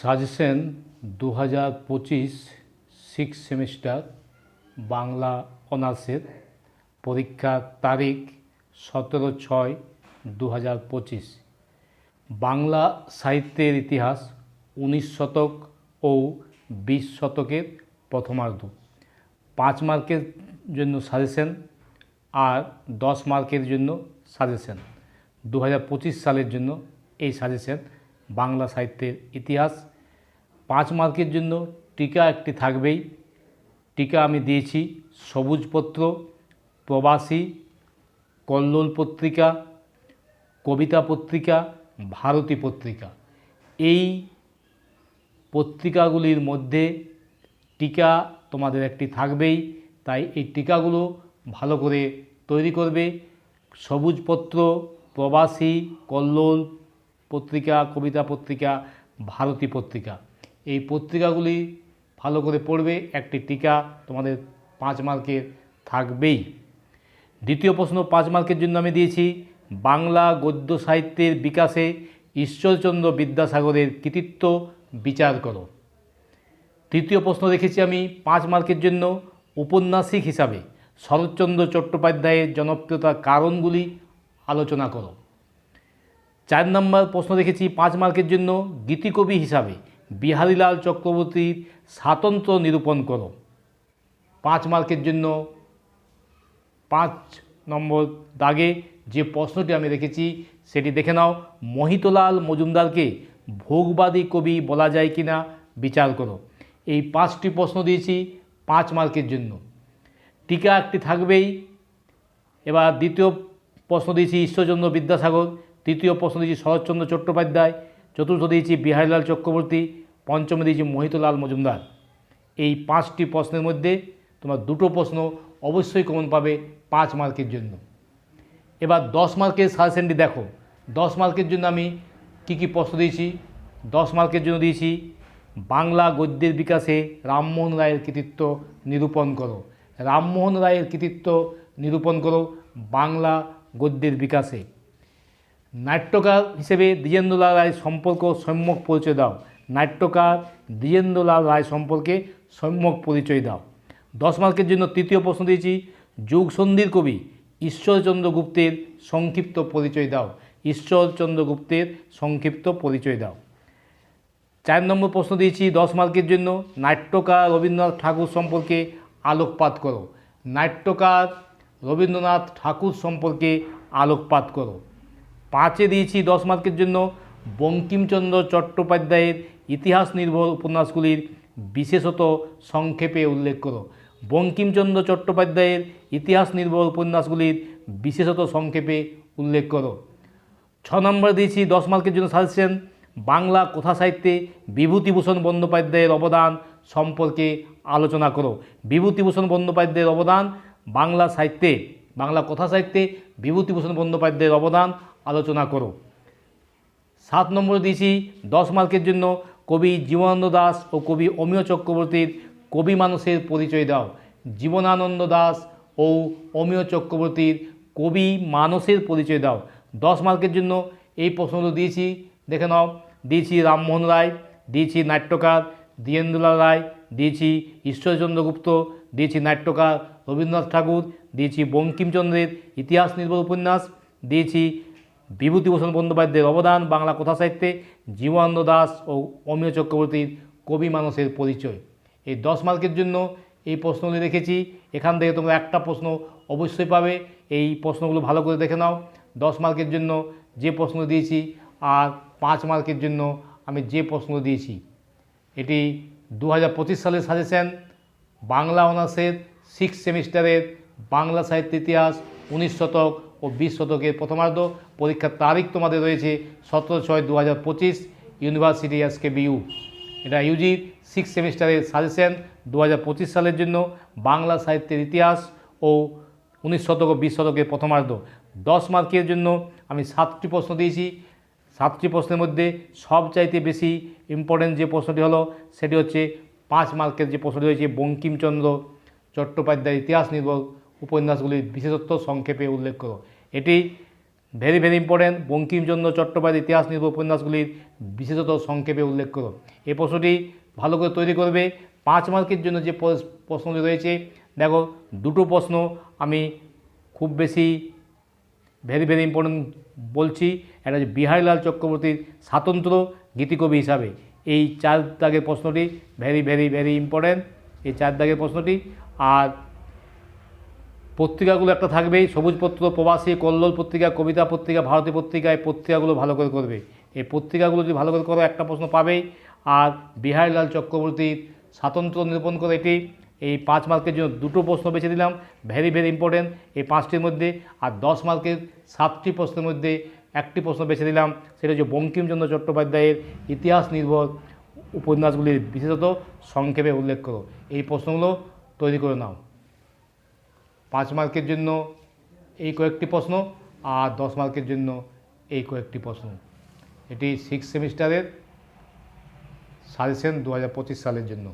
Suggestion দু হাজার পঁচিশ সিক্স সেমিস্টার বাংলা অনার্সের পরীক্ষার তারিখ সতেরো ছয় দু হাজার পঁচিশ। বাংলা সাহিত্যের ইতিহাস উনিশ শতক ও বিশ শতকের প্রথমার্ধ। পাঁচ মার্কের জন্য সাজেশন আর দশ মার্কের জন্য সাজেশন। দু হাজার পঁচিশ সালের জন্য এই সাজেশন বাংলা সাহিত্যের ইতিহাস। পাঁচ মার্কের জন্য টিকা একটি থাকবেই। টিকা আমি দিয়েছি সবুজপত্র, প্রবাসী, কল্লোল পত্রিকা, কবিতা পত্রিকা, ভারতী পত্রিকা। এই পত্রিকাগুলির মধ্যে টিকা তোমাদের একটি থাকবেই। তাই এই টিকাগুলো ভালো করে তৈরি করবে। সবুজপত্র, প্রবাসী, কল্লোল পত্রিকা, কবিতা পত্রিকা, ভারতী পত্রিকা। এই পত্রিকাগুলি ভালো করে পড়বে, একটি টিকা তোমাদের পাঁচ মার্কের থাকবেই। দ্বিতীয় প্রশ্ন পাঁচ মার্কের জন্য আমি দিয়েছি, বাংলা গদ্য সাহিত্যের বিকাশে ঈশ্বরচন্দ্র বিদ্যাসাগরের কৃতিত্ব বিচার করো। তৃতীয় প্রশ্ন রেখেছি আমি পাঁচ মার্কের জন্য, উপন্যাসিক হিসাবে শরৎচন্দ্র চট্টোপাধ্যায়ের জনপ্রিয়তার কারণগুলি আলোচনা করো। চার নম্বর প্রশ্ন রেখেছি পাঁচ মার্কের জন্য গীতিকবি হিসাবে বিহারীলাল চক্রবর্তীর স্বাতন্ত্র্য নিরূপণ করো। পাঁচ মার্কের জন্য পাঁচ নম্বর দাগে যে প্রশ্নটি আমি রেখেছি, সেটি দেখে নাও। মহিতলাল মজুমদারকে ভোগবাদী কবি বলা যায় কি না বিচার করো। এই পাঁচটি প্রশ্ন দিয়েছি পাঁচ মার্কের জন্য। টিকা একটি থাকবেই। এবার দ্বিতীয় প্রশ্ন দিয়েছি, ঈশ্বরচন্দ্র বিদ্যাসাগর তৃতীয় প্রশ্ন দিয়েছি শরৎচন্দ্র চট্টোপাধ্যায়, চতুর্থ দিয়েছি বিহারীলাল চক্রবর্তী, পঞ্চমে দিয়েছি মোহিতলাল মজুমদার। এই পাঁচটি প্রশ্নের মধ্যে তোমার দুটো প্রশ্ন অবশ্যই কমন পাবে পাঁচ মার্কের জন্য। এবার দশ মার্কের সাজেশনটি দেখো। দশ মার্কের জন্য আমি কি কি প্রশ্ন দিয়েছি? দশ মার্কের জন্য দিয়েছি, বাংলা গদ্যের বিকাশে রামমোহন রায়ের কৃতিত্ব নিরূপণ করো। রামমোহন রায়ের কৃতিত্ব নিরূপণ করো বাংলা গদ্যের বিকাশে। নাট্যকার হিসেবে দ্বিজেন্দ্রলাল রায় সম্পর্ক সম্যক পরিচয় দাও। নাট্যকার দ্বিজেন্দ্রলাল রায় সম্পর্কে সম্যক পরিচয় দাও। দশ মার্কের জন্য তৃতীয় প্রশ্ন দিয়েছি। যুগসন্ধির কবি ঈশ্বরচন্দ্র গুপ্তের সংক্ষিপ্ত পরিচয় দাও। ঈশ্বরচন্দ্র গুপ্তের সংক্ষিপ্ত পরিচয় দাও। চার নম্বর প্রশ্ন দিয়েছি। দশ মার্কের জন্য নাট্যকার রবীন্দ্রনাথ ঠাকুর সম্পর্কে আলোকপাত করো। নাট্যকার রবীন্দ্রনাথ ঠাকুর সম্পর্কে আলোকপাত করো। পাঁচে দিয়েছি দশ মার্কের জন্য বঙ্কিমচন্দ্র চট্টোপাধ্যায়ের ইতিহাস নির্ভর উপন্যাসগুলির বিশেষত সংক্ষেপে উল্লেখ করো। বঙ্কিমচন্দ্র চট্টোপাধ্যায়ের ইতিহাস নির্ভর উপন্যাসগুলির বিশেষত সংক্ষেপে উল্লেখ করো। ছ নম্বর দিয়েছি দশ মার্কের জন্য সাজেশন, বাংলা কথা সাহিত্যে বিভূতিভূষণ বন্দ্যোপাধ্যায়ের অবদান সম্পর্কে আলোচনা করো। বিভূতিভূষণ বন্দ্যোপাধ্যায়ের অবদান বাংলা সাহিত্যে, বাংলা কথা সাহিত্যে বিভূতিভূষণ বন্দ্যোপাধ্যায়ের অবদান আলোচনা করো। সাত নম্বর দিয়েছি, দশ মার্কের জন্য কবি জীবনানন্দ দাস ও কবি অমিয় চক্রবর্তীর কবি মানুষের পরিচয় দাও। জীবনানন্দ দাস ও অমিয় চক্রবর্তীর কবি মানসের পরিচয় দাও। দশ মার্কের জন্য এই প্রশ্নগুলো দিয়েছি, দেখে নাও। দিয়েছি রামমোহন রায়, দিয়েছি নাট্যকার দ্বিজেন্দ্রলাল রায়, দিয়েছি ঈশ্বরচন্দ্র গুপ্ত, দিয়েছি নাট্যকার রবীন্দ্রনাথ ঠাকুর, দিয়েছি বঙ্কিমচন্দ্রের ইতিহাস নির্ভর উপন্যাস, দিয়েছি বিভূতিভূষণ বন্দ্যোপাধ্যায়ের অবদান, বাংলা কথা সাহিত্যে জীবানন্দ দাস ও অমিয় চক্রবর্তীর কবি মানুষের পরিচয়। এই দশ মার্কের জন্য এই প্রশ্নগুলি রেখেছি। এখান থেকে তোমরা একটা প্রশ্ন অবশ্যই পাবে। এই প্রশ্নগুলো ভালো করে দেখে নাও। দশ মার্কের জন্য যে প্রশ্ন দিয়েছি আর পাঁচ মার্কের জন্য আমি যে প্রশ্ন দিয়েছি। এটি দু হাজার পঁচিশ সালের সাজেশন, বাংলা অনার্সের সিক্স সেমিস্টারের বাংলা সাহিত্য ইতিহাস, উনিশ শতক ও বিশ শতকের প্রথমার্ধ পরীক্ষার তারিখ তোমাদের রয়েছে সতেরো ছয় দু হাজার পঁচিশ ইউনিভার্সিটি এসকে বিইউ এটা ইউজি সিক্স সেমিস্টারের সাজেশন দু হাজার পঁচিশ সালের জন্য, বাংলা সাহিত্যের ইতিহাস ও উনিশ শতক ও বিশ শতকের প্রথমার্ধ। দশ মার্কের জন্য আমি সাতটি প্রশ্ন দিয়েছি। সাতটি প্রশ্নের মধ্যে সবচাইতে বেশি ইম্পর্টেন্ট যে প্রশ্নটি হলো, সেটি হচ্ছে পাঁচ মার্কের যে প্রশ্নটি রয়েছে, বঙ্কিমচন্দ্র চট্টোপাধ্যায়ের ইতিহাস নির্ভর উপন্যাসগুলির বিশেষত্ব সংক্ষেপে উল্লেখ করো। এটি very very important Bankimchandra Chattopadhyay ইতিহাস নির্ভর উপন্যাসগুলির বিশেষত সংক্ষেপে উল্লেখ করো। এই প্রশ্নটি ভালো করে তৈরি করবে। পাঁচ মার্কের জন্য যে প্রশ্নটি রয়েছে, দেখো, দুটো প্রশ্ন আমি খুব বেশি ভেরি ভেরি ইম্পর্টেন্ট বলছি। একটা হচ্ছে বিহারীলাল চক্রবর্তীর স্বাতন্ত্র গীতিকবি হিসাবে। এই চার দাগের প্রশ্নটি ভেরি ভেরি ভেরি ইম্পর্টেন্ট এই চার দাগের প্রশ্নটি। আর পত্রিকাগুলো একটা থাকবেই। সবুজপত্র প্রবাসী, কল্লোল পত্রিকা, কবিতা পত্রিকা, ভারতী পত্রিকা, এই পত্রিকাগুলো ভালো করে করবে। এই পত্রিকাগুলো যদি ভালো করে করো, একটা প্রশ্ন পাবেই। আর বিহারীলাল চক্রবর্তীর স্বাতন্ত্র নিরূপণ করে এটি, এই পাঁচ মার্কের জন্য দুটো প্রশ্ন বেছে দিলাম ভেরি ভেরি ইম্পর্টেন্ট এই পাঁচটির মধ্যে আর দশ মার্কের সাতটি প্রশ্নের মধ্যে একটি প্রশ্ন বেছে দিলাম সেটা হচ্ছে বঙ্কিমচন্দ্র চট্টোপাধ্যায়ের ইতিহাস নির্ভর উপন্যাসগুলির বিশেষত সংক্ষেপে উল্লেখ করো। এই প্রশ্নগুলো তৈরি করে নাও। পাঁচ মার্কের জন্য এই কয়েকটি প্রশ্ন আর দশ মার্কের জন্য এই কয়েকটি প্রশ্ন। এটি সিক্স সেমিস্টারের সাজেশন দু হাজার পঁচিশ সালের জন্য।